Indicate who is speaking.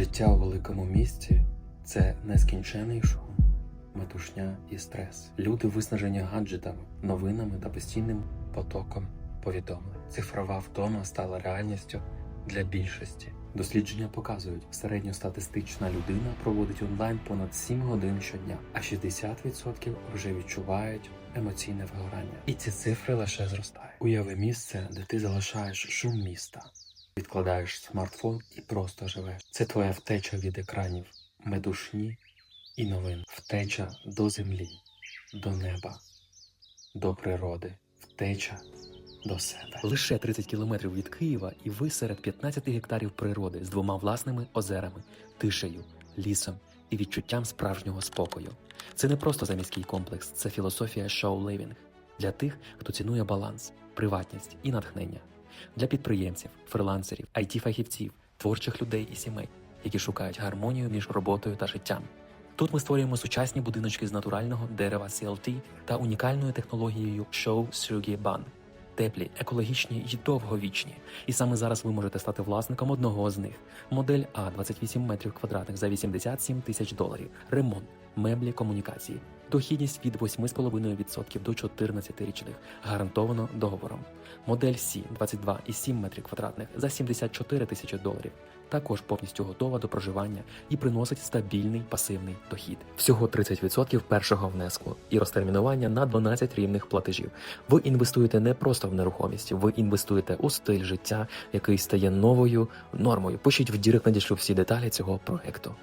Speaker 1: Життя у великому місті це нескінчений шум, метушня і стрес. Люди виснажені гаджетами, новинами та постійним потоком повідомлень. Цифрова втома стала реальністю для більшості. Дослідження показують, середньостатистична людина проводить онлайн понад 7 годин щодня, а 60% вже відчувають емоційне вигорання. І ці цифри лише зростають. Уяви місце, де ти залишаєш шум міста, відкладаєш смартфон і просто живеш. Це твоя втеча від екранів, медушні і новин, втеча до землі, до неба, до природи, втеча до себе. Лише 30 кілометрів від Києва, і ви серед 15 гектарів природи з двома власними озерами, тишею, лісом і відчуттям справжнього спокою. Це не просто заміський комплекс, це філософія шоу-ливінг для тих, хто цінує баланс, приватність і натхнення, для підприємців, фрилансерів, it фахівців творчих людей і сімей, які шукають гармонію між роботою та життям. Тут ми створюємо сучасні будиночки з натурального дерева CLT та унікальною технологією Show Sugi Ban. Теплі, екологічні й довговічні. І саме зараз ви можете стати власником одного з них. Модель А 28 метрів квадратних за 87 тисяч доларів. Ремонт, меблі, комунікації. Дохідність від 8,5% до 14 річних, гарантовано договором. Модель С 22,7 метрів квадратних за 74 тисячі доларів. Також повністю готова до проживання і приносить стабільний пасивний дохід. Всього 30% першого внеску і розтермінування на 12 рівних платежів. Ви інвестуєте не просто в нерухомість, ви інвестуєте у стиль життя, який стає новою нормою. Пишіть в дірек надішлю всі деталі цього проекту.